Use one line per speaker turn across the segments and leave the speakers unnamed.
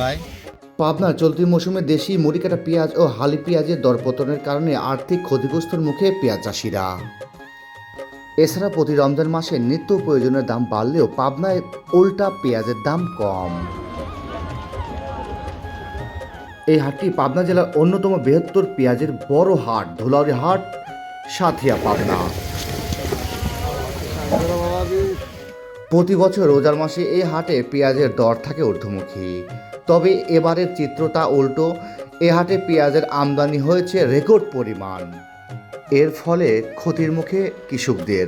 ভাই?
পাবনার চলতি মৌসুমে দেশি মুড়িকাটা পেঁয়াজ ও হালি পেঁয়াজের দরপতনের কারণে আর্থিক ক্ষতিগ্রস্তর মুখে পেঁয়াজ চাষিরা। এছাড়া প্রতি রমজান মাসে নিত্য প্রয়োজনের দাম বাড়লেও পাবনায় উল্টা পেঁয়াজের দাম কম। এই হাটটি পাবনা জেলার অন্যতম বৃহত্তর পেঁয়াজের বড় হাট ধুলাউড়ি হাট সাথিয়া পাবনা। প্রতি বছর রোজার মাসে এই হাটে পেঁয়াজের দর থাকে ঊর্ধ্বমুখী। তবে এবারের চিত্রটা উল্টো, এ হাটে পেঁয়াজের আমদানি হয়েছে রেকর্ড পরিমাণ। এর ফলে ক্ষতির মুখে কৃষকদের।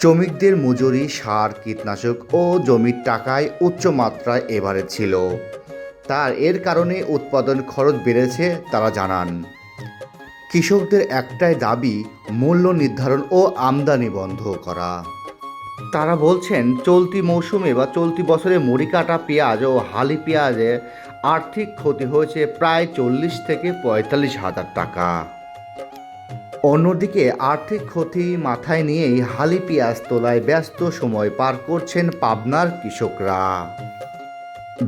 শ্রমিকদের মজুরি, সার, কীটনাশক ও জমির টাকায় উচ্চ মাত্রায় এবারে ছিল। তার এর কারণে উৎপাদন খরচ বেড়েছে তারা জানান। কৃষকদের একটাই দাবি, মূল্য নির্ধারণ ও আমদানি বন্ধ করা। তারা বলছেন, চলতি মৌসুমে বা চলতি বছরে মুড়ি কাটা পেঁয়াজ ও হালি পেঁয়াজে আর্থিক ক্ষতি হয়েছে প্রায় চল্লিশ থেকে পঁয়তাল্লিশ হাজার টাকা। অন্যদিকে আর্থিক ক্ষতি মাথায় নিয়েই হালি পেঁয়াজ তোলায় ব্যস্ত সময় পার করছেন পাবনার কৃষকরা।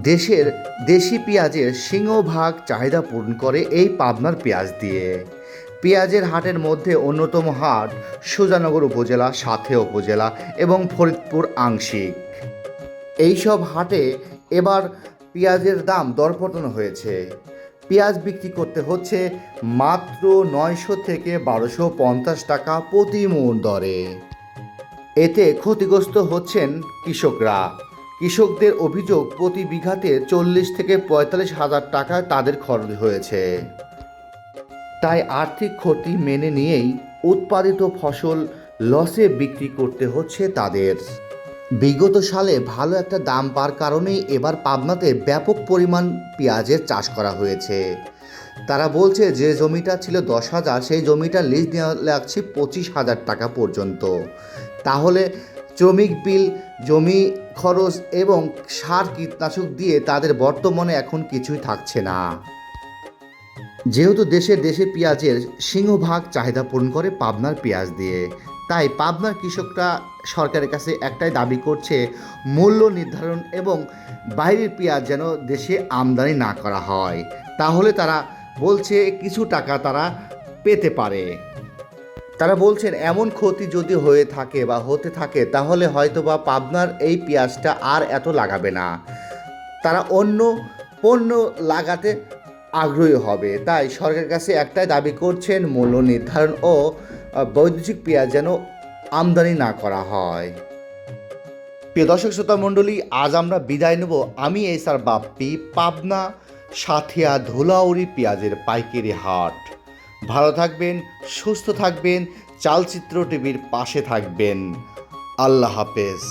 দেশের দেশি পেঁয়াজের সিংহভাগ চাহিদা পূরণ করে এই পাবনার পেঁয়াজ দিয়ে। পেঁয়াজের হাটের মধ্যে অন্যতম হাট সুজানগর উপজেলা, সাথে উপজেলা এবং ফরিদপুর আংশিক। এইসব হাটে এবার পেঁয়াজের দাম দরপতন হয়েছে। পেঁয়াজ বিক্রি করতে হচ্ছে মাত্র নয়শো থেকে বারোশো পঞ্চাশ টাকা প্রতি মন দরে। এতে ক্ষতিগ্রস্ত হচ্ছেন কৃষকরা। কৃষকদের অভিযোগ প্রতি বিঘাতে চল্লিশ থেকে পঁয়তাল্লিশ হাজার টাকা তাদের খরচ হয়েছে। তাই আর্থিক ক্ষতি মেনে নিয়েই উৎপাদিত ফসল লসে বিক্রি করতে হচ্ছে তাদের। বিগত সালে ভালো একটা দাম পাওয়ার কারণেই এবার পাবনাতে ব্যাপক পরিমাণ পেঁয়াজের চাষ করা হয়েছে। তারা বলছে, যে জমিটা ছিল দশ হাজার, সেই জমিটা লিজ নেওয়া লাগছে পঁচিশ হাজার টাকা পর্যন্ত। তাহলে শ্রমিক বিল, জমি খরচ এবং সার কীটনাশক দিয়ে তাদের বর্তমানে এখন কিছুই থাকছে না। যেহেতু দেশে দেশে পেঁয়াজের সিংহভাগ চাহিদা পূরণ করে পাবনার পেঁয়াজ দিয়ে, তাই পাবনার কৃষকরা সরকারের কাছে একটাই দাবি করছে, মূল্য নির্ধারণ এবং বাইরের পেঁয়াজ যেন দেশে আমদানি না করা হয়। তাহলে তারা বলছে কিছু টাকা তারা পেতে পারে। তারা বলছেন, এমন ক্ষতি যদি হয়ে থাকে বা হতে থাকে, তাহলে হয়তো বা পাবনার এই পেঁয়াজটা আর এত লাগাবে না। তারা অন্য পণ্য লাগাতে আগ্রহী হবে। তাই সরকারের কাছে একটাই দাবি করছেন, মূল্য নির্ধারণ ও বৈদেশিক পেঁয়াজ যেন আমদানি না করা হয়। প্রিয় দর্শক, শ্রোতা মণ্ডলী, আজ আমরা বিদায় নেব। আমি এই স্যার বাপ্পি, পাবনা সাথিয়া ধুলাউড়ি পেঁয়াজের পাইকারি হাট। ভালো থাকবেন, সুস্থ থাকবেন, চালচিত্র টিভির পাশে থাকবেন। আল্লাহ হাফেজ।